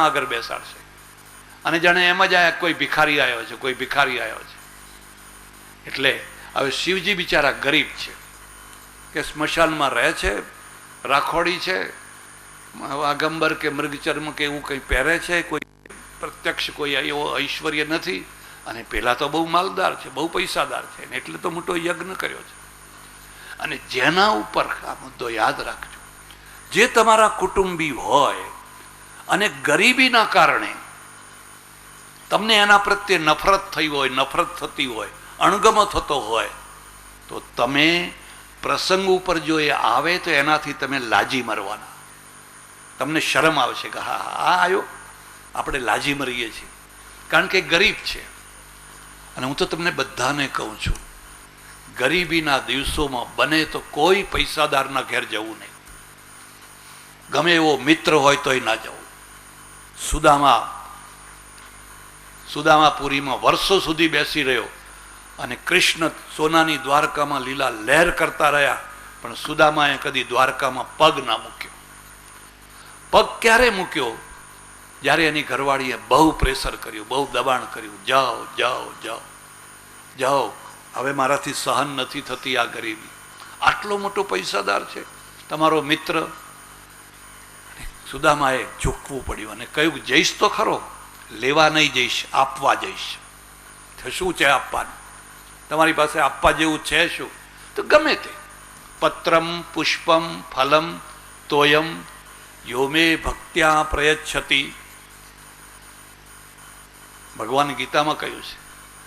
આગળ બેસાડશે. અને જાણે એમ જ આ કોઈ ભિખારી આવ્યો છે, કોઈ ભિખારી આવ્યો છે. એટલે હવે શિવજી બિચારા ગરીબ છે. કે સ્મશાનમાં રહે છે, રાખોડી છે આગંબર કે મૃગચર્મ કે એવું કંઈ પહેરે છે, કોઈ પ્રત્યક્ષ કોઈ એવો ઐશ્વર્ય નથી. અને પેલા તો બહુ માલદાર છે, બહુ પૈસાદાર છે ને એટલે તો મોટો યજ્ઞ કર્યો છે. અને જેના ઉપર આ મુદ્દો યાદ રાખજો. જે તમારા કુટુંબી હોય અને ગરીબીના કારણે તમને એના પ્રત્યે નફરત થઈ હોય, નફરત થતી હોય, અણગમો થતો હોય, તો તમે પ્રસંગ ઉપર જો એ આવે તો એનાથી તમે લાજી મરવાના. તમને શરમ આવશે કે હા હા આ આવ્યો આપણે લાજી મરીએ છીએ. કારણ કે ગરીબ છે. અને હું તો તમને બધાને કહું છું, ગરીબીના દિવસોમાં બને તો કોઈ પૈસાદારના ઘેર જવું નહીં. ગમે એવો મિત્ર હોય તોય ના જવું. સુદામા, સુદામાપુરીમાં વર્ષો સુધી બેસી રહ્યો અને કૃષ્ણ સોનાની દ્વારકામાં લીલા લહેર કરતા રહ્યા, પણ સુદામાએ કદી દ્વારકામાં પગ ના મૂક્યો. પગ ક્યારે મૂક્યો? જ્યારે એની ઘરવાળીએ બહુ પ્રેશર કર્યું, બહુ દબાણ કર્યું, જાઓ જાઓ જાઓ જાઓ, હવે મારાથી સહન નથી થતી આ ગરીબી. આટલો મોટો પૈસાદાર છે. તમારો મિત્ર સુદામાએ ઝૂકવું પડ્યું અને કહ્યું, જઈશ તો ખરો, લેવા નહીં જઈશ, આપવા જઈશ. શું છે આપવાનું? તમારી પાસે આપવા જેવું છે શું? તો ગમે તે. પત્રમ, પુષ્પમ, ફલમ, તોયમ, યોમે ભક્ત્યા પ્રયચ્છતી. ભગવાન ગીતામાં કહ્યું છે,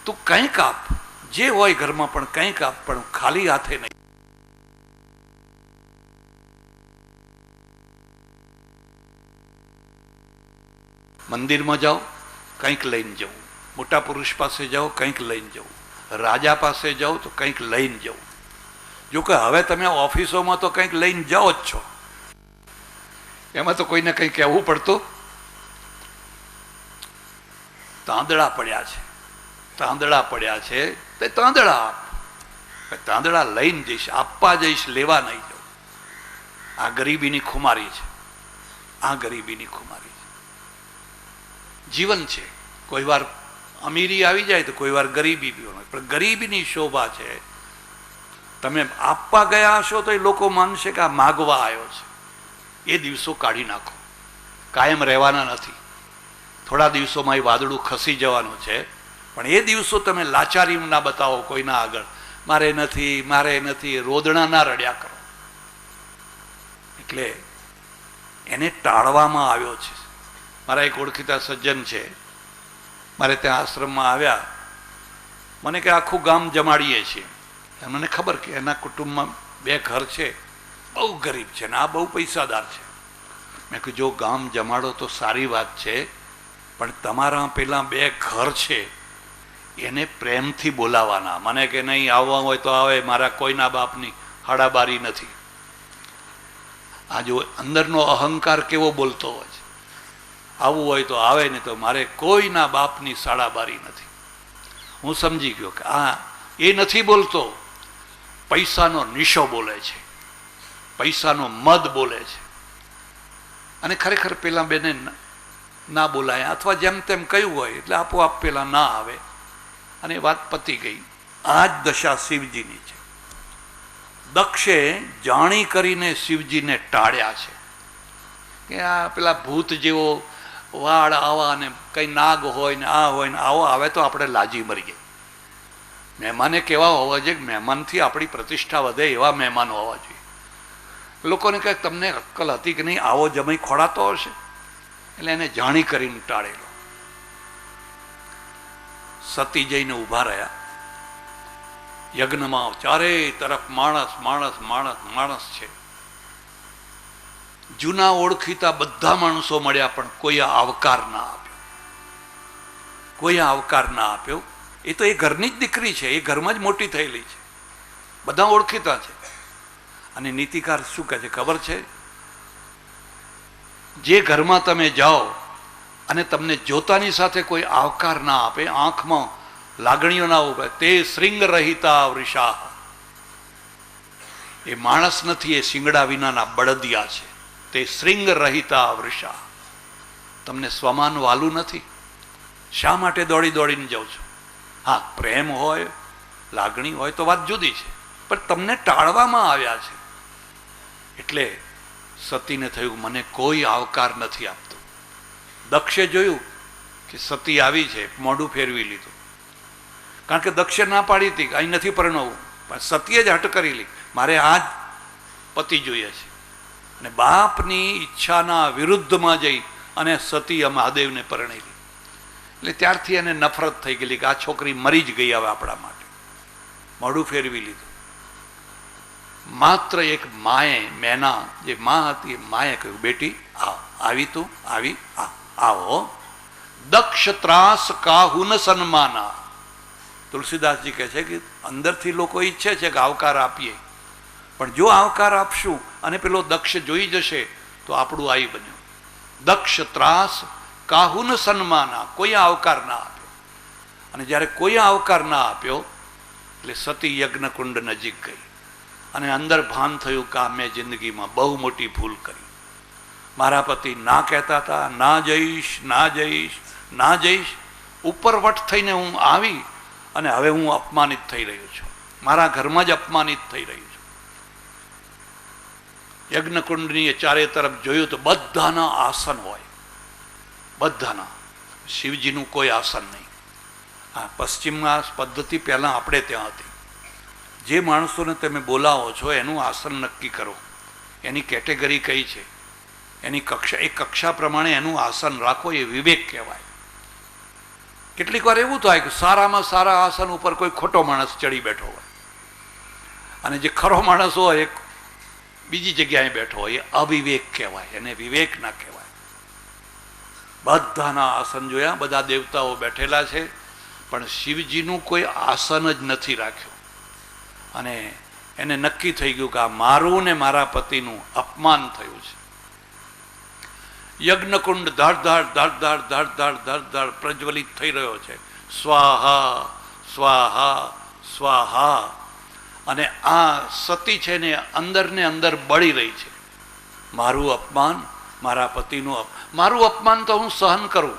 તું કંઈક આપ, જે હોય ઘરમાં પણ કંઈક આપ, પણ ખાલી હાથે નહીં. મંદિરમાં જાઓ, કંઈક લઈને જવું મોટા પુરુષ પાસે જાઓ, કંઈક લઈને જવું રાજા પાસે જાઓ, તો કંઈક લઈને જવું જો કે હવે તમે ઓફિસોમાં તો કંઈક લઈને જાઓ જ છો. એમાં તો કોઈને કંઈ કહેવું પડતું? તાંદડા પડ્યા છે. તાંદડા પડ્યા છે. તે તાંદડા આપ. તાંદડા લઈને જઈશ, આપવા જઈશ, લેવા નહીં જાઉં. આ ગરીબીની ખુમારી છે. આ ગરીબીની ખુમારી છે. જીવન છે. કોઈ વાર અમીરી આવી જાય તો કોઈ વાર ગરીબી પણ ગરીબીની શોભા છે. તમે આપવા ગયા હશો તો એ લોકો માનશે કે આ માગવા આવ્યો છે. એ દિવસો કાઢી નાખો. કાયમ રહેવાના નથી. થોડા દિવસોમાં એ વાદળું ખસી જવાનું છે. પણ એ દિવસો તમે લાચારી ના બતાવો કોઈના આગળ. મારે નથી મારે નથી, રોદણા ના રડ્યા કરો. એટલે એને ટાળવામાં આવ્યો છે. મારા એક ઓળખીતા સજ્જન છે. મારે ત્યાં આશ્રમમાં આવ્યા. મને કે આખું ગામ જમાડીએ છીએ. મને ખબર કે એના કુટુંબમાં બે ઘર છે. બહુ ગરીબ છે ને આ બહુ પૈસાદાર છે. મેં કહ્યું, જો ગામ જમાડો તો સારી વાત છે, પણ તમારા પેલા બે ઘર છે, એને પ્રેમથી બોલાવાના. મને કે નહીં, આવવા હોય તો આવે, મારા કોઈના બાપની હાડાબારી નથી. આ જો અંદરનો અહંકાર કેવો બોલતો હોય છે. આવવું હોય તો આવે ને તો મારે કોઈના બાપની સાડાબારી નથી. હું સમજી ગયો કે આ એ નથી બોલતો. પૈસાનો નિશો બોલે છે. પૈસાનો મદ બોલે છે. અને ખરેખર પેલા બેને ના બોલાય અથવા જેમ તેમ કહ્યું હોય એટલે આપોઆપ પેલા ના આવે. અને વાત પતી ગઈ. આ જ દશા શિવજીની છે. દક્ષે જાણી કરીને શિવજીને ટાળ્યા છે. કે આ પેલા ભૂત જેવો વાળ આવા ને કંઈ નાગ હોય ને આ હોય ને આવો આવે તો આપણે લાજી મરીએ મહેમાને કેવા હોવા જોઈએ મહેમાનથી આપણી પ્રતિષ્ઠા વધે એવા મહેમાનો હોવા જોઈએ. લોકોને કહે તમને અક્કલ હતી કે નહીં, આવો જમાઈ ખોડાતો હશે? એટલે એને જાણી કરીને ટાળેલો. સતી જઈને ઊભા રહ્યા. યજ્ઞમાં ચારે તરફ માણસ માણસ માણસ માણસ છે. જૂના ઓળખીતા બધા માણસો મળ્યા, પણ કોઈ આવકાર ના આપ્યો. કોઈ આવકાર ના આપ્યો. એ તો એ ઘરની જ દીકરી છે, એ ઘરમાં જ મોટી થયેલી છે. બધા ઓળખીતા છે. અને નીતિકાર શું કહે છે, ખબર છે? જે ઘરમાં તમે જાઓ અને તમને જોતાની સાથે કોઈ આવકાર ના આપે, આંખમાં લાગણીઓ ના ઉભે, તે શ્રીંગ રહિતા વૃષા. એ માણસ નથી, એ શિંગડા વિનાના બળદિયા છે. તે શ્રીંગ રહિતા વૃષા. તમને સ્વમાન વાલું નથી? શા માટે દોડી દોડીને જાઉં છું? હા, પ્રેમ હોય, લાગણી હોય તો વાત જુદી છે, પણ તમને ટાળવામાં આવ્યા છે. એટલે સતીને થયું, મને કોઈ આવકાર નથી આપતો. દક્ષે જોયું કે સતી આવી છે, મોઢું ફેરવી લીધું. કારણ કે દક્ષે ના પાડી હતી અહીં નથી પરણવું, પણ સતીએ જ હટ કરી લી મારે આ જ પતિ જોઈએ છે. અને બાપની ઈચ્છાના વિરુદ્ધમાં જઈ અને સતી મહાદેવને પરણેલી એટલે ત્યારથી એને નફરત થઈ ગયેલી કે આ છોકરી મરી જ ગઈ હવે આપણા માટે. મોઢું ફેરવી લીધું. માત્ર એક માએ, મેના, જે મા હતી એ માએ કહ્યું, બેટી આ આવી તું, આવી, આ, આવો. દક્ષ ત્રાસ કાહુન સન્માના. તુલસીદાસજી કહે છે કે અંદરથી લોકો ઈચ્છે છે કે આવકાર આપીએ. પણ જો આવકાર આપશું અને પેલો દક્ષ જોઈ જશે, તો આપણું આઈ બન્યું. દક્ષ ત્રાસ કાહુન સન્માના, કોઈ આવકાર ના આપ્યો. અને જ્યારે કોઈ આવકાર ના આપ્યો, એટલે સતી યજ્ઞકુંડ નજીક ગઈ. અને અંદર ભાન થયું કે મેં જિંદગીમાં બહુ મોટી ભૂલ કરી. મારા પતિ ના કહેતા હતા, ના જઈશ ના જઈશ ના જઈશ. ઉપરવટ થઈને હું આવી અને હવે હું અપમાનિત થઈ રહ્યો છું. મારા ઘરમાં જ અપમાનિત થઈ રહ્યું છું. યજ્ઞકુંડની ચારે તરફ જોયું તો બધાના આસન હોય. બધાના. શિવજીનું કોઈ આસન નહીં. હા પશ્ચિમમાં પદ્ધતિ પહેલાં આપણે ત્યાં હતી. જે માણસોને તમે બોલાવો છો એનું આસન નક્કી કરો. એની કેટેગરી કઈ છે? એની કક્ષા, એ કક્ષા પ્રમાણે એનું આસન રાખો એ વિવેક કહેવાય. કેટલીક વાર એવું થાય કે સારામાં સારા આસન ઉપર કોઈ ખોટો માણસ ચડી બેઠો હોય. અને જે ખરો માણસ હોય, એ બીજી જગ્યાએ બેઠો હોય અવિવેક કહેવાય, એને વિવેક ના કહેવાય. બધાના આસન જોયા, બધા દેવતાઓ બેઠેલા છે, પણ શિવજીનું કોઈ આસન જ નથી રાખ્યું. અને એને નક્કી થઈ ગયું કે આ મારું ને મારા પતિનું અપમાન થયું છે. યજ્ઞકુંડ ધડ ધડ ધડ ધડ ધડ ધડ ધડ ધડ પ્રજ્વલિત થઈ રહ્યો છે. સ્વાહા સ્વાહા સ્વાહા. અને આ સતી છે ને અંદર ને અંદર બળી રહી છે. મારું અપમાન, મારા પતિનું મારું અપમાન તો હું સહન કરું.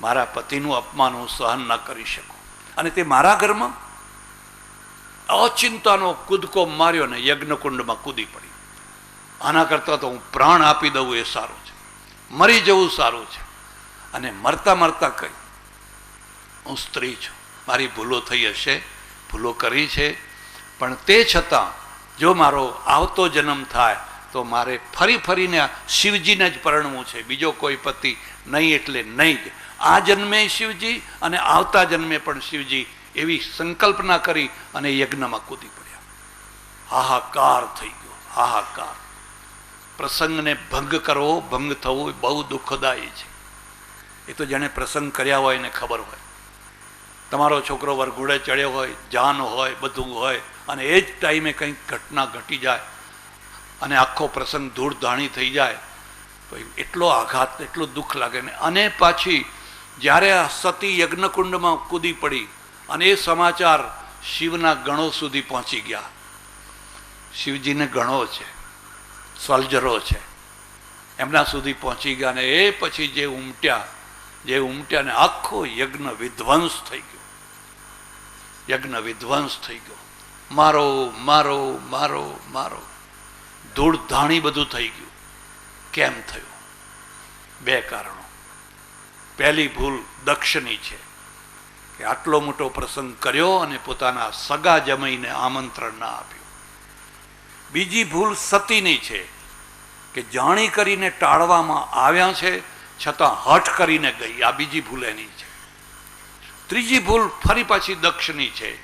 મારા પતિનું અપમાન હું સહન ન કરી શકું. અને તે મારા ઘરમાં અચિંતાનો કૂદકો માર્યો ને યજ્ઞકુંડમાં કૂદી પડી. આના કરતાં તો હું પ્રાણ આપી દઉં એ સારું છે. મરી જવું સારું છે. અને મરતા મરતા કહી, હું સ્ત્રી છું. મારી ભૂલો થઈ હશે. ભૂલો કરી છે. પણ તે છતાં, જો મારો આવતો જન્મ થાય, તો મારે ફરી ફરીને શિવજીને જ પરણવું છે. બીજો કોઈ પતિ નહીં એટલે નહીં જ. આ જન્મે શિવજી અને આવતા જન્મે પણ શિવજી એવી સંકલ્પના કરી અને યજ્ઞમાં કૂદી પડ્યા. હાહાકાર થઈ ગયો, હાહાકાર. પ્રસંગને ભંગ કરવો ભંગ થવો બહુ દુઃખદાયી છે. એ તો જેણે પ્રસંગ કર્યા હોય એને ખબર હોય. તમારો છોકરો વરઘોડે ચડ્યો હોય જાન હોય, બધું હોય, અને એ જ ટાઈમે કંઈક ઘટના ઘટી જાય અને આખો પ્રસંગ ધૂળધાણી થઈ જાય, તો એટલો આઘાત એટલું દુઃખ લાગે ને. અને પાછી જ્યારે આ સતી યજ્ઞકુંડમાં કૂદી પડી અને એ સમાચાર શિવના ગણો સુધી પહોંચી ગયા. શિવજીને ગણો છે સોલ્જરો છે, એમના સુધી પહોંચી ગયા ને એ પછી જે ઉમટ્યા જે ઉમટ્યા ને આખો યજ્ઞ વિધ્વંસ થઈ ગયો. યજ્ઞ વિધ્વંસ થઈ ગયો. મારો મારો મારો મારો. ધૂળ ધાણી બધું થઈ ગયું. કેમ થયું? બે કારણો. પહેલી ભૂલ દક્ષની છે કે આટલો મોટો પ્રસંગ કર્યો અને પોતાના સગા જમાઈને આમંત્રણ ના આપ્યું. બીજી ભૂલ સતીની છે કે જાણી કરીને ટાળવામાં આવ્યા છે છતાં હઠ કરીને ગઈ. આ બીજી ભૂલ એની છે. ત્રીજી ભૂલ ફરી પાછી દક્ષની છે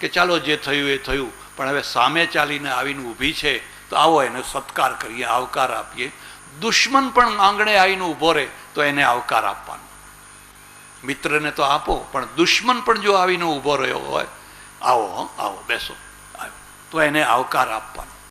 કે ચાલો જે થયું એ થયું, પણ હવે સામે ચાલીને આવીને ઊભી છે, તો આવો એને સત્કાર કરીએ, આવકાર આપીએ. દુશ્મન પણ આંગણે આવીને ઊભો રહે, તો એને આવકાર આપવાનો. મિત્રને તો આપો, પણ દુશ્મન પણ જો આવીને ઊભો રહ્યો હોય, આવો આવો, બેસો. તો એને આવકાર આપવાનો.